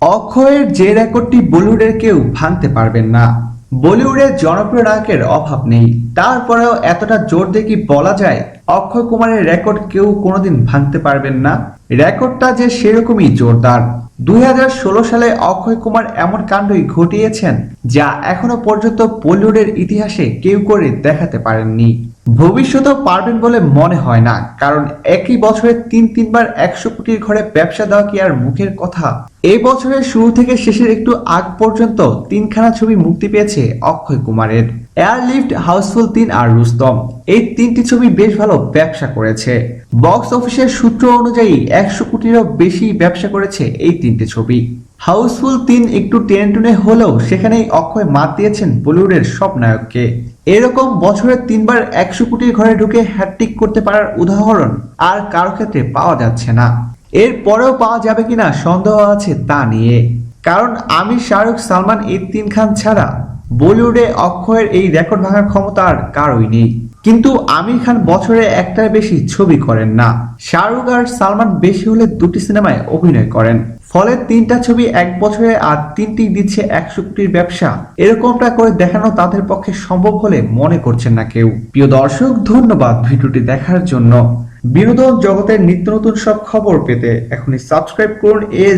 অক্ষয়ের যে রেকর্ডটি বলিউডের কেউ ভাঙতে পারবেন না। বলিউডের জনপ্রিয় নায়কের অভাব নেই। তারপরেও এতটা জোর দিয়ে কি বলা যায়, অক্ষয় কুমারের রেকর্ড কেউ কোনোদিন ভাঙতে পারবেন না? রেকর্ডটা যে সেরকমই জোরদার। দুই হাজার ষোলো সালে অক্ষয় কুমার এমন কাণ্ডই ঘটিয়েছেন, যা এখনও পর্যন্ত বলিউডের ইতিহাসে কেউ করে দেখাতে পারেননি। ভবিষ্যতেও পারবেন বলে মনে হয় না, কারণ একই বছরে তিন তিনবার একশো কোটির ঘরে ব্যবসা দেওয়া কি আর মুখের কথা? এই বছরের শুরু থেকে শেষের একটু আগ পর্যন্ত তিনখানা ছবি মুক্তি পেয়েছে অক্ষয় কুমারের। এয়ারলিফট, হাউসফুল তিন আর রুস্তম, এই তিনটি ছবি বেশ ভালো ব্যবসা করেছে। বক্স অফিসের সূত্র অনুযায়ী একশো কোটিরও বেশি ব্যবসা করেছে এই তিনটি ছবি। হাউসফুল তিন একটু টেনে টুনে হলেও সেখানেই অক্ষয় মাত দিয়েছেন বলিউডের সব নায়ককে। এরকম বছরে তিনবার একশো কোটির ঘরে ঢুকে হ্যাট্রিক করতে পারার উদাহরণ আর কারও ক্ষেত্রে পাওয়া যাচ্ছে না। এর পরেও পাওয়া যাবে কিনা সন্দেহ আছে তা নিয়ে। কারণ আমির শাহরুখ সালমান এই তিন খান ছাড়া বলিউডে অক্ষয়ের এই রেকর্ড ভাঙার ক্ষমতা আর কারোই নেই। কিন্তু আমির খান বছরে একটার বেশি ছবি করেন না। শাহরুখ আর সালমান বেশি হলে দুটি সিনেমায় অভিনয় করেন। ফলে তিনটা ছবি এক বছরে আর তিনটি দিচ্ছে একশো কোটির ব্যবসা। এরকমটা করে দেখানো তাদের পক্ষে সম্ভব হলে মনে করছেন না কেউ। প্রিয় দর্শক, ধন্যবাদ ভিডিওটি দেখার জন্য। বিনোদন জগতের নিত্য নতুন সব খবর পেতে এখনই সাবস্ক্রাইব করুন এস